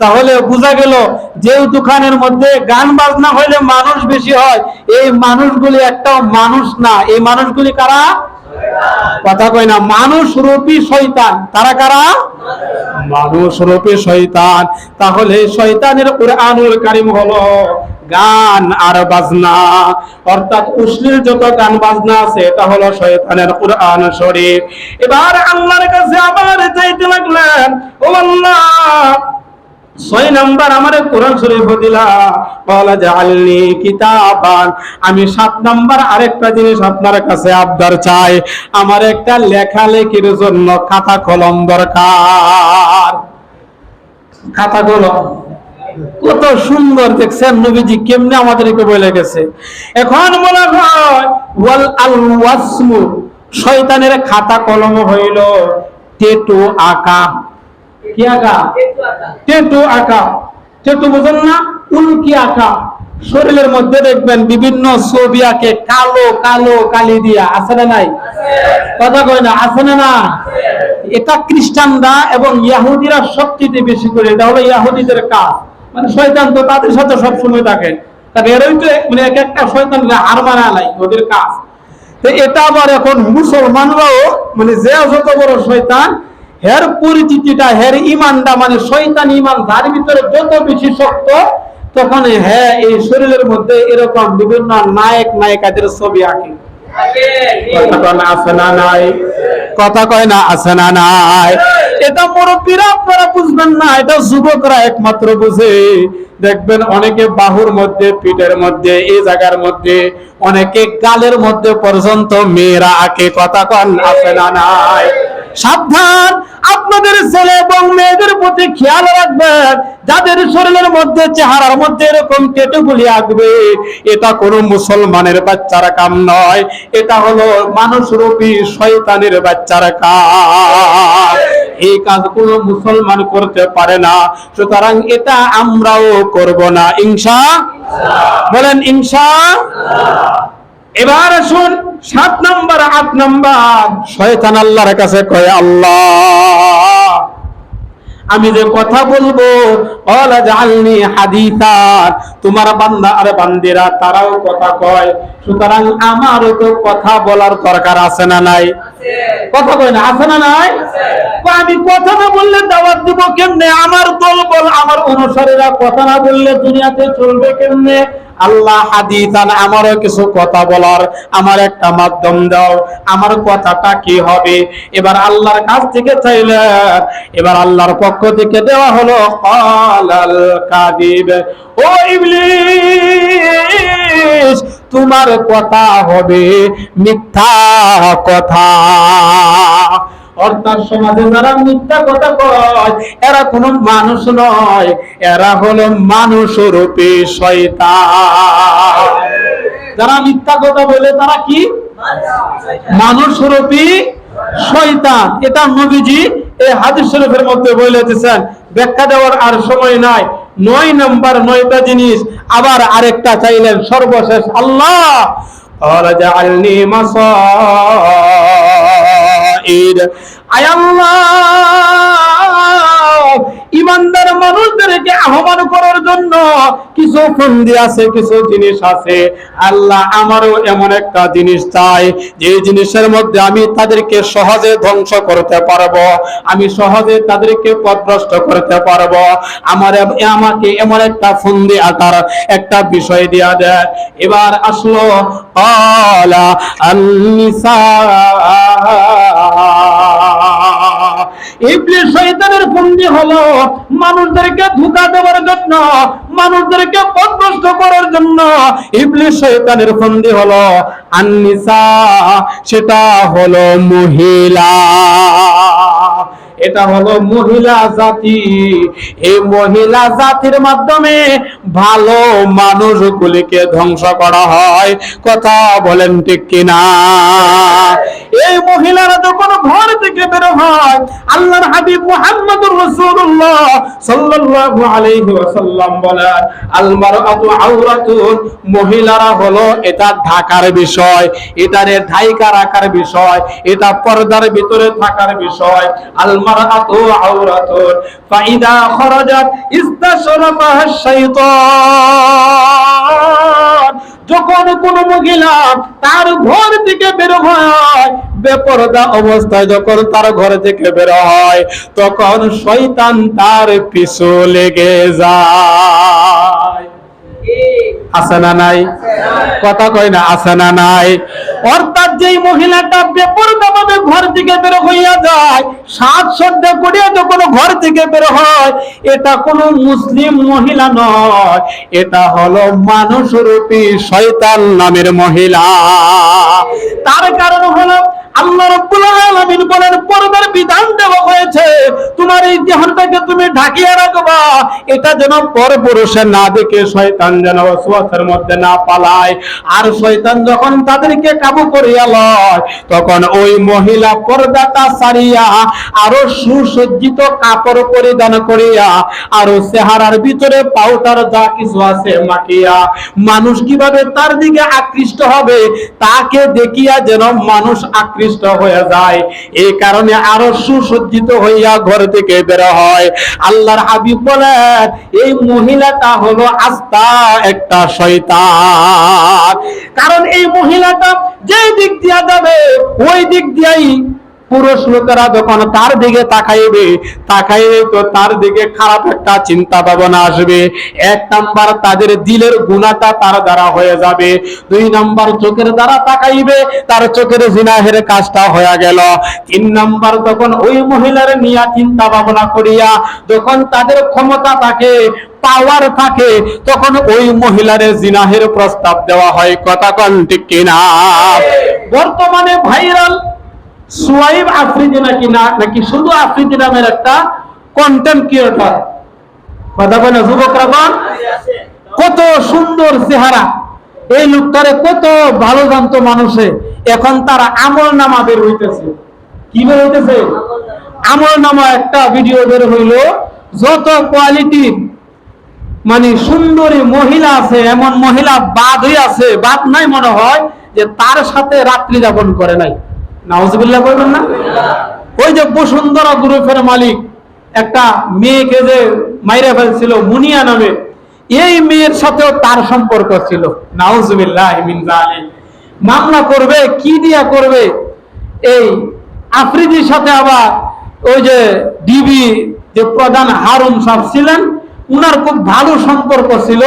তাহলে বোঝা গেল যে দোকানের মধ্যে গান বাজনা হইলে মানুষ বেশি হয়, এই মানুষগুলি একটাও মানুষ না। এই মানুষগুলি কারা? কথা কয় না, মানুষ রূপী শয়তান। তারা কারা? মানুষ রূপী শয়তান। তাহলে শয়তানের কোরআনুল কারিম হলো গান আর বাজনা। অর্থাৎ উশ্লীল যত গান বাজনা আছে, এটা হলো শয়তানের কোরআন শরীফ। এবার আল্লাহর কাছে আবার চাইতে লাগলেন, ও আল্লাহ ছয় নাম্বার আমার কোরআন শরীফ দিলা। বলা জালনি কিতাবান। আমি সাত নাম্বার আরেকটা জিনিস আপনার কাছে আবদার চাই। আমার একটা লেখালেখির জন্য খাতা কলম দরকার। খাতা কলম। কত সুন্দর দেখছেন নবীজি, কেমনে আমাদেরকে বলে গেছে। এখন মনে হয়, ওয়াল আল ওয়াসমু। শয়তানের খাতা কলম হইল, টেটু আঁকা। কি আঁকা? টেটু আঁকা। টেটু বোঝেন না, উল্কি আঁকা। শরীরের মধ্যে দেখবেন বিভিন্ন ছবি আঁকে, কালো কালো কালি দিয়া। আছে না নাই? কথা কয় না, আছে না না? এটা খ্রিস্টানরা এবং ইয়াহুদিরা সবচেয়ে বেশি করে। এটা হলো ইয়াহুদিদের কাজ। মানে শয়তান তো তাদের সাথে সবসময় থাকে। তাহলে এরই তো মানে এক একটা শয়তান হার মারা নাই, ওদের কাজ। তো এটা আবার এখন মুসলমানরাও মানে যে যত বড় শয়তান হের পরিচিতিটা হের ইমানটা মানে শয়তান ইমান তার ভিতরে যত বেশি শক্ত তখন হ্যাঁ এই শরীরের মধ্যে এরকম বিভিন্ন নায়ক নায়িকাদের ছবি আঁকে। কথা কয় না আছে না নাই? কথা কয় না আছে না নাই? এটা মুরব্বীরা আপনারা বুঝবেন না এটা যুবকরা একমাত্র বুঝে। দেখবেন অনেকে বাহুর মধ্যে পিঠের মধ্যে এই জায়গার মধ্যে অনেকে গালের মধ্যে পর্যন্ত মেয়েরা আঁকে। কথা কন আছে না নাই? সাবধান। আপনাদের ছেলে এবং মেয়েদের প্রতি খেয়াল রাখবেন। যাদের শরীরের মধ্যে, চেহারার মধ্যে এরকম টেটুগুলি আঁকবে, এটা কোনো মুসলমানের বাচ্চার কাম নয়। এটা হলো মানুষ রূপী শয়তানের বাচ্চার কাজ। এই কাজ কোনো মুসলমান করতে পারে না। সুতরাং এটা আমরাও করব না। ইনশা বলেন, ইনশা এবার আসুন সাত নাম্বার আট নাম্বার। শয়তান আল্লাহর কাছে কয় আল্লাহ আমি যে কথা বলব তোমার বান্দা আর বান্দিরা তারাও কথা কয়। সুতরাং আমারও তো কথা বলার দরকার আছে না নাই? কথা কয় না আছে না নাই? আমি কথা না বললে দাওয়াত দিব কেমনে? আমার দল বল আমার অনুসারীরা কথা না বললে দুনিয়াতে চলবে কেমনে? আল্লাহ হাদিসান আমারও কিছু কথা বলার, আমার একটা মাধ্যম দাও, আমার কথাটা কি হবে? এবার আল্লাহর কাছ থেকে চাইলে, এবার আল্লাহর পক্ষ থেকে দেওয়া হলো, কালাল কাদিব ও ইবলিস, তোমার কথা হবে মিথ্যা কথা। অর্থাৎ সমাজে যারা মিথ্যা কথা কয় এরা কোনো মানুষ নয় এরা হলো মানুষ রূপী শয়তান যারা মিথ্যা কথা বলে তারা কি মানুষ রূপী শয়তান এটা নবীজি এই হাদিস শরীফের মধ্যে বলে দিয়েছেন ব্যাখ্যা দেওয়ার আর সময় নাই নয় নাম্বার নয়টা জিনিস আবার আরেকটা চাইলেন সর্বশেষ আল্লাহ قال جعلني مصائد আয় আল্লাহ ইমানদার মানুষদেরকে আহ্বান করার জন্য কিছু ফন্দি আছে, কিছু জিনিস আছে। আল্লাহ আমারও এমন একটা জিনিস চাই, যে জিনিসের মধ্যে আমি তাদেরকে সহজে ধ্বংস করতে পারব, আমি সহজে তাদেরকে পথভ্রষ্ট করতে পারব। আমার আমাকে এমন একটা ফন্দি আকার একটা বিষয় দিয়া দেয় এবার আসলো আলা ইবলিস শয়তানের ফন্দি হলো মানুষদেরকে ধোঁকা দেওয়ার জন্য, মানুষদেরকে পথভ্রষ্ট করার জন্য ইবলিস শয়তানের ফন্দি হলো। আননিসা, সেটা হলো মহিলা। এটা হলো মহিলা জাতি। এই মহিলা জাতির মাধ্যমে ভালো মানুষগুলিকে ধ্বংস করা হয়। কথা বলেন ঠিক কিনা? এই মহিলারা যখন ঘর থেকে বের হয়, আল্লাহর হাবিব মুহাম্মদুর রাসূলুল্লাহ সাল্লাল্লাহু আলাইহি ওয়াসাল্লাম বলেন আল আওরাতুন মহিলারা হলো এটা ঢাকার বিষয় এটারে ঢাইকা রাখার বিষয়, এটা পর্দার ভিতরে থাকার বিষয়। আল মারআতু আওরাতুন ফাইদা খরাজাত ইস্তাশরাফাহা শাইতান যখন কোন মহিলা তার ঘর থেকে বের হয় বেপরদা অবস্থায় যখন তার ঘর থেকে বের হয় তখন শয়তান তার পিছু লেগে যায়। আছে না নাই? কথা কয় না আছে না নাই? অর্থাৎ যেই মহিলাটা বেপর ভাবে ঘর থেকে বের হইয়া যায়, সাত সন্ধ্যা করিয়া যখন ঘর থেকে বের হয়, এটা কোনো মুসলিম মহিলা নয়, এটা হলো মানুষরূপী শয়তান নামের মহিলা। তার কারণ হলো আল্লাহ রব্বুল আলামিন বলেন পর্দার বিধান দেওয়া দেহটাকে তুমি ঢাকিয়ে রাখবা। এটা যেন পরপুরুষে না দেখে শয়তান যেন মধ্যে না পালায়। আর শয়তান যখন তাদেরকে কাবু করিয়া লয়, তখন ওই মহিলা পর্দাটা সারিয়া আরও সুসজ্জিত কাপড় পরিধান করিয়া আরও ভিতরে যা কিছু আছে মাখিয়া, মানুষ কীভাবে তার দিকে আকৃষ্ট হবে, তাকে দেখিয়া যেন মানুষ আকৃষ্ট হয়ে যায়। এই কারণে আরও সুসজ্জিত হইয়া ঘর থেকে বের হয়। আল্লাহর হাবিব বলেন, এই মহিলাটা হলো আস্থা একটা শয়তান। কারণ এই মহিলাটা যে দিক দিয়া যাবে, ওই দিক দিয়াই পুরুষ লোকেরা যখন তার দিকে তাকাইবে তাকাইবে তো তার দিকে খারাপ একটা চিন্তা ভাবনা আসবে। এক নাম্বার তাদের দিলের গুণাটা তার দ্বারা হয়ে যাবে। দুই নাম্বার চোখের দ্বারা তাকাইবে, তার চোখের জিনাহের কাজটা হয়ে গেল। তিন নাম্বার তখন ওই মহিলার নিয়া চিন্তা ভাবনা করিয়া যখন তাদের ক্ষমতা থাকে পাওয়ার থাকে, তখন ওই মহিলারে জিনাহের প্রস্তাব দেওয়া হয়। কথা কন ঠিক কিনা? বর্তমানে ভাইরাল সুয়াইব আফ্রিদি নাকি না, নাকি শুধু আফ্রিদি নামের একটা কন্টেন্ট ক্রিয়েটর কথা বলে যুবকরা কত সুন্দর চেহারা। এই লোকটারে কত ভালো জানতো মানুষে। এখন তার আমল নামা বের হইতেছে। কি বের হইতেছে? আমল নামা একটা ভিডিও বের হইল। যত কোয়ালিটির মানে সুন্দরী মহিলা আছে, এমন মহিলা বাদ হয়ে আছে বাদ নাই মনে হয়, যে তার সাথে রাত্রি যাপন করে নাই। নাউজুবিল্লাহ করবেন না? ওই যে বসুন্ধরা গ্রুপের মালিক, একটা মেয়েকে যে মাইরে ফেলছিল, মুনিয়া নামে, এই মেয়ের সাথেও তার সম্পর্ক ছিল। নাউজুবিল্লাহ মামলা করবে, কি দিয়া করবে? এই আফ্রিদির সাথে আবার ওই যে ডিবি যে প্রধান হারুন সাহেব ছিলেন, উনার খুব ভালো সম্পর্ক ছিল।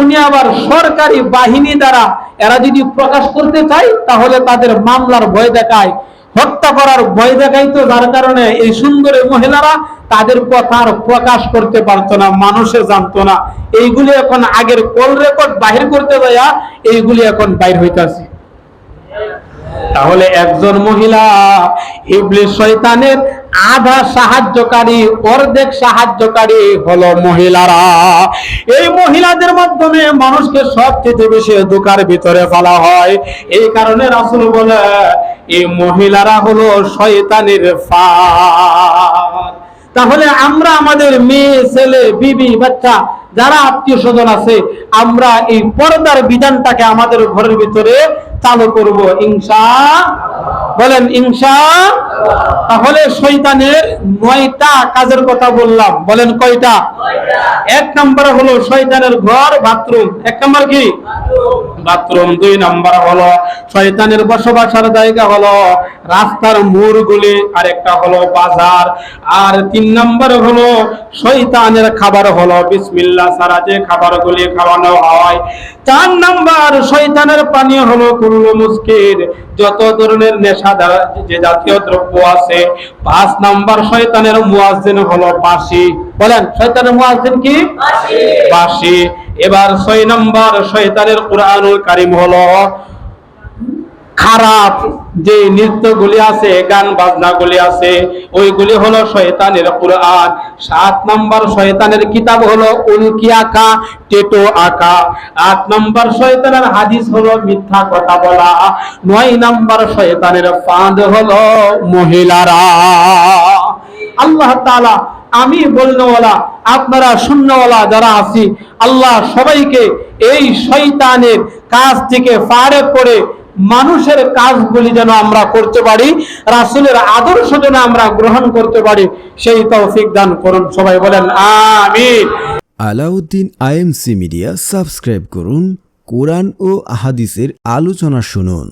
উনি আবার সরকারি বাহিনী দ্বারা, এরা যদি প্রকাশ করতে চায়, তাহলে তাদের মামলার ভয় দেখায়। হত্যা করার ভয় দেখাইতো যার কারণে এই সুন্দরী মহিলারা তাদের কথা আর প্রকাশ করতে পারতো না, মানুষে জানতো না। এইগুলি এখন আগের কল রেকর্ড বাহির করতে যাইয়া, এইগুলি এখন বাইর হইতাছে। তাহলে একজন মহিলা ইবলিস শয়তানের আধা সাহায্যকারী, অর্ধেক সাহায্যকারী হলো মহিলারা। এই মহিলাদের মাধ্যমে মানুষকে সবচেয়ে বেশি দোকার ভিতরে ফেলা হয়। এই কারণে রাসূল বলে, এই মহিলারা হলো শয়তানের ফা তাহলে আমরা আমাদের মেয়ে, ছেলে, বিবি, বাচ্চা, যারা আত্মীয় স্বজন আছে আমরা এই পর্দার বিধানটাকে আমাদের ঘরের ভিতরে চালু করব ইংসা বলেন ইংসা তাহলে শৈতানের নয়টা কাজের কথা বললাম। বলেন কয়টা? এক নম্বর হলো শৈতানের ঘর বাথরুম। এক নম্বর কি? বাথরুম। দুই নাম্বার হলো শয়তানের বসবাসের জায়গা হলো রাস্তার মোড়গুলি আর একটা হলো বাজার। আর তিন নাম্বার হলো শয়তানের খাবার হলো বিসমিল্লাহ সারা যে খাবারগুলি খাওয়ানো হয়। চার নাম্বার শয়তানের পানীয় হলো কুল্লু মুস্কির যত ধরনের নেশা যে জাতীয় দ্রব্য আছে। পাঁচ নাম্বার শয়তানের মুয়াজ্জিন হলো বাঁশি। বলেন শয়তানের মুয়াজ্জিন কি? বাঁশি। এবার ছয় নম্বর শয়তানের কোরআনুল কারিম হলো খারাপ, যে নৃত্যগুলি আছে, গান বাজনাগুলি আছে, ওইগুলি হলো শয়তানের কোরআন। সাত নম্বর শয়তানের কিতাব হলো উল্কি আঁকা, টেটো আঁকা। আট নম্বর শয়তানের হাদিস হলো মিথ্যা কথা বলা। নয় নম্বর শয়তানের ফাঁদ হলো মহিলারা। আল্লাহ তাআলা, আমি বলনেওয়ালা, আপনারা শূন্যওয়ালা যারা আছি, আল্লাহ সবাইকে এই শয়তানের কাজ থেকে ফারে করে মানুষের কাজগুলি যেন আমরা করতে পারি, রাসুলের আদর্শ যেন আমরা গ্রহণ করতে পারি, সেই তৌফিক দান করুন। সবাই বলেন আমি আলাউদ্দিন আইএমসি মিডিয়া, সাবস্ক্রাইব করুন, কোরআন ও আহাদিসের আলোচনা শুনুন।